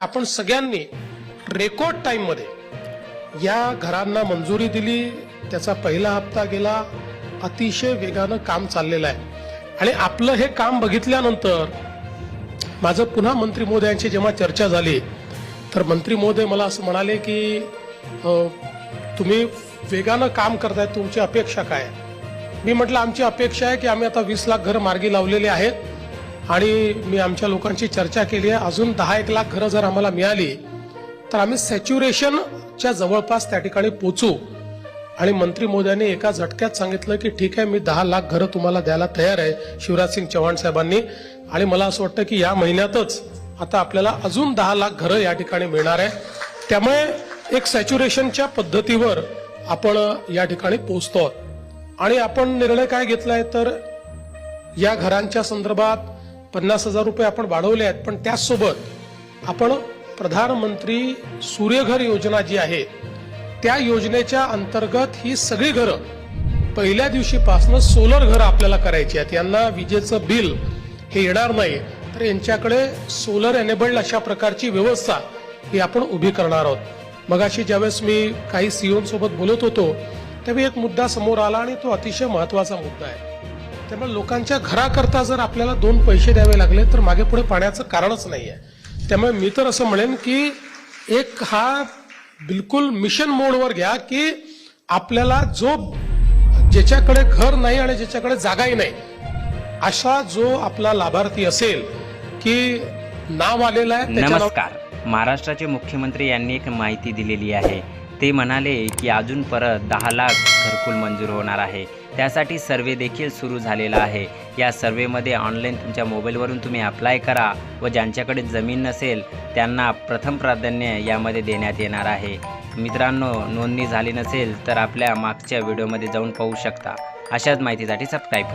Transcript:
आपण सगळ्यांनी रेकॉर्ड टाईममध्ये या घरांना मंजुरी दिली त्याचा पहिला हप्ता गेला अतिशय वेगानं काम चाललेलं आहे आणि आपलं हे काम बघितल्यानंतर माझं पुन्हा मंत्री महोदयांची जेव्हा चर्चा झाली तर मंत्री महोदय मला असं म्हणाले की तुम्ही वेगानं काम करताय तुमची अपेक्षा काय आहे? मी म्हटलं आमची अपेक्षा आहे की आम्ही आता वीस लाख घर मार्गी लावलेले आहेत आणि मी आमच्या लोकांची चर्चा केली आहे. अजून दहा एक लाख घरं जर आम्हाला मिळाली तर आम्ही सॅच्युरेशनच्या जवळपास त्या ठिकाणी पोचू. आणि मंत्री मोद्यांनी एका झटक्यात सांगितलं की ठीक आहे मी दहा लाख घरं तुम्हाला द्यायला तयार आहे शिवराज सिंग चव्हाण साहेबांनी. आणि मला असं वाटतं की या महिन्यातच आता आपल्याला अजून दहा लाख घरं या ठिकाणी मिळणार आहे. त्यामुळे एक सॅच्युरेशनच्या पद्धतीवर आपण या ठिकाणी पोचतो आहोत आणि आपण निर्णय काय घेतलाय तर या घरांच्या संदर्भात पन्नास हजार रुपये आपण वाढवले आहेत पण त्याचसोबत आपण प्रधानमंत्री सूर्यघर योजना जी आहे त्या योजनेच्या अंतर्गत ही सगळी घरं पहिल्या दिवशीपासून सोलर घरं आपल्याला करायची आहेत. यांना विजेचं बिल हे येणार नाही. तर यांच्याकडे सोलर एनेबल्ड अशा प्रकारची व्यवस्था ही आपण उभी करणार आहोत. मगाशी ज्यावेळेस मी काही सीओंसोबत बोलत होतो त्यावेळी एक मुद्दा समोर आला आणि तो अतिशय महत्त्वाचा मुद्दा आहे. त्यामुळे लोकांच्या घराकरता जर आपल्याला दोन पैसे द्यावे लागले तर मागे पुढे पाण्याचं कारणच नाही आहे त्यामुळे मी तर असं म्हणेन की एक हा बिलकुल मिशन मोडवर घ्या की आपल्याला जो ज्याच्याकडे घर नाही आणि ज्याच्याकडे जागाही नाही असा जो आपला लाभार्थी असेल की नाव आलेलं आहे नमस्कार. महाराष्ट्राचे मुख्यमंत्री यांनी एक माहिती दिलेली आहे. ते म्हणाले की अजून परत दहा लाख घरकुल मंजूर होणार आहे. त्यासाठी सर्वे देखील सुरू झालेला आहे. या सर्वेमध्ये ऑनलाईन तुमच्या मोबाईलवरून तुम्ही अप्लाय करा व ज्यांच्याकडे जमीन नसेल त्यांना प्रथम प्राधान्य यामध्ये देण्यात येणार आहे. मित्रांनो नोंदणी झाली नसेल तर आपल्या मागच्या व्हिडिओमध्ये जाऊन पाहू शकता. अशाच माहितीसाठी सबस्क्राईब करा.